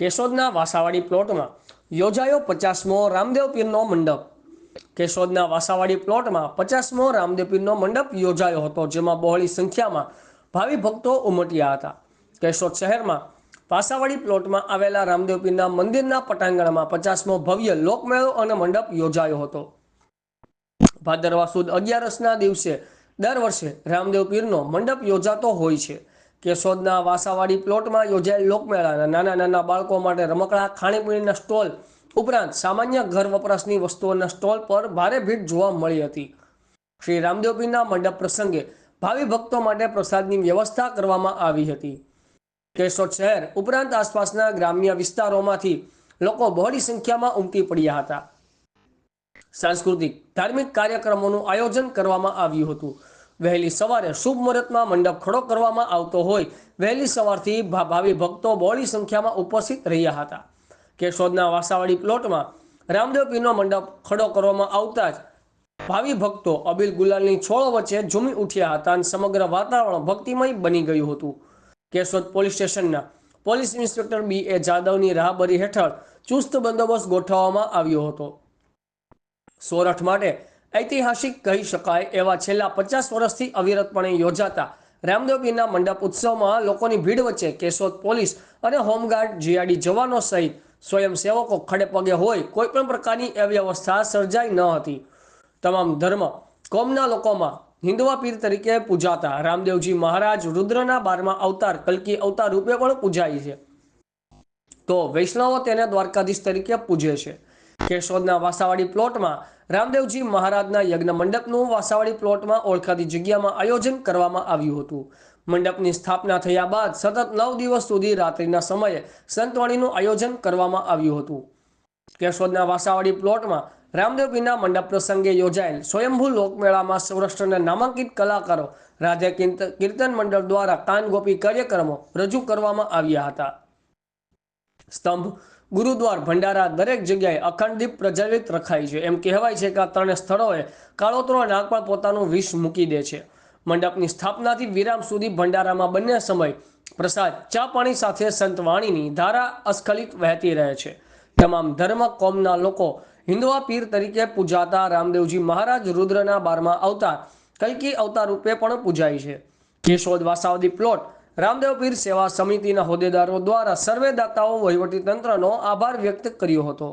કેશોદના વાસાવાડી પ્લોટમાં યોજાયો પચાસમો રામદેવ પીરનો મંડપ. કેશોદના વાસાવાડી પ્લોટમાં પચાસમો રામદેવ પીરનો મંડપ યોજાયો હતો, જેમાં બહોળી સંખ્યામાં ભાવિ ભક્તો ઉમટ્યા હતા. કેશોદ શહેરમાં વાસાવાડી પ્લોટમાં આવેલા રામદેવ પીરના મંદિરના પટાંગણમાં પચાસમો ભવ્ય લોકમેળો અને મંડપ યોજાયો હતો. ભાદરવા સુદ અગિયારસના દિવસે દર વર્ષે રામદેવ પીરનો મંડપ યોજાતો હોય છે. કેશોદના વાસાવાડી પ્લોટમાં યોજાયેલ લોકમેળાના નાના નાના બાળકો માટે રમકડા, ખાણીપીણીના સ્ટોલ ઉપરાંત સામાન્ય ઘર વપરાશની વસ્તુઓના સ્ટોલ પર ભારે ભીડ જોવા મળી હતી. શ્રી રામદેવપીના મંડપ પ્રસંગે ભાવિ ભક્તો માટે પ્રસાદની વ્યવસ્થા કરવામાં આવી હતી. કેશોદ શહેર ઉપરાંત આસપાસના ગ્રામ્ય વિસ્તારોમાંથી લોકો બહોળી સંખ્યામાં ઉમટી પડ્યા હતા. સાંસ્કૃતિક ધાર્મિક કાર્યક્રમોનું આયોજન કરવામાં આવ્યું હતું. વહેલી સવારે શુભ મુહૂર્તમાં મંડપ ખડો કરવામાં આવતો હોય. વહેલી સવારથી ભાવિ ભક્તો બોળી સંખ્યામાં ઉપસ્થિત રહ્યા હતા. કેશોદના વાસાવાડી પ્લોટમાં રામદેવ પીરનો મંડપ ખડો કરવામાં આવતા જ ભાવિ ભક્તો અબીલ ગુલાલની છોડ વચ્ચે ઝૂમી ઉઠ્યા હતા અને સમગ્ર વાતાવરણ ભક્તિમય બની ગયું હતું. કેશોદ પોલીસ સ્ટેશનના પોલીસ ઇન્સ્પેક્ટર બી એ જાદવની રાહબરી હેઠળ ચુસ્ત બંદોબસ્ત ગોઠવવામાં આવ્યો હતો. સોરઠ માટે ઐતિહાસિક કહી શકાય એવા છેલ્લા પચાસ વર્ષથી અવિરતપણે યોજાતા રામદેવપીરના મંડપ ઉત્સવમાં લોકોની ભીડ વચ્ચે કેશોદ પોલીસ અને હોમગાર્ડ જીઆરડી જવાનો સહિત સ્વયંસેવકો ખડે પગે હોય કોઈ પણ પ્રકારની અવ્યવસ્થા સર્જાઈ ન હતી. તમામ ધર્મ કોમના લોકોમાં હિન્દુવા પીર તરીકે પૂજાતા રામદેવજી મહારાજ રુદ્રના બારમા અવતાર, કલ્કી અવતાર રૂપે પણ પૂજાય છે. તો વૈષ્ણવો તેને દ્વારકાધીશ તરીકે પૂજે છે. કેશોદના વાસાવાડી પ્લોટમાં રામદેવજી મહારાજના યજ્ઞ મંડપનું વાસાવાડી પ્લોટમાં ઓળખાતી જગ્યામાં આયોજન કરવામાં આવ્યું હતું. મંડપની સ્થાપના થયા બાદ સતત નવ દિવસ સુધી રાત્રિના સમયે સંતવાણીનું આયોજન કરવામાં આવ્યું હતું. કેશોદના વાસાવાડી પ્લોટમાં રામદેવજીના મંડપ પ્રસંગે યોજાયેલ સ્વયંભૂ લોકમેળામાં સૌરાષ્ટ્રના નામાંકિત કલાકારો, રાધે કીર્ત- કીર્તન મંડળ દ્વારા કાન ગોપી કાર્યક્રમો રજૂ કરવામાં આવ્યા હતા. સ્તંભ. ગુરુદ્વાર, ભંડારા દરેક જગ્યાએ અખંડ દીપ પ્રજ્વલિત રખાય છે. એમ કહેવાય છે કે આ ત્રણે સ્થળોએ કાળોતરો નાગ પણ પોતાનું વિષ મૂકી દે છે. મંડપની સ્થાપનાથી વિરામ સુધી ભંડારામાં બંને સમય પ્રસાદ, ચા પાણી સાથે સંત વાણીની ધારા અસ્ખલિત વહેતી રહે છે. તમામ ધર્મ કોમના લોકો હિન્દુઆ પીર તરીકે પૂજાતા રામદેવજી મહારાજ રુદ્રના બારમાં અવતાર કલ્કી અવતાર રૂપે પણ પૂજાય છે. કેશોદ વાસાવદી પ્લોટ રામદેવ પીર સેવા સમિતિના હોદ્દેદારો દ્વારા સર્વે દાતાઓ વહીવટી તંત્રનો આભાર વ્યક્ત કર્યો હતો.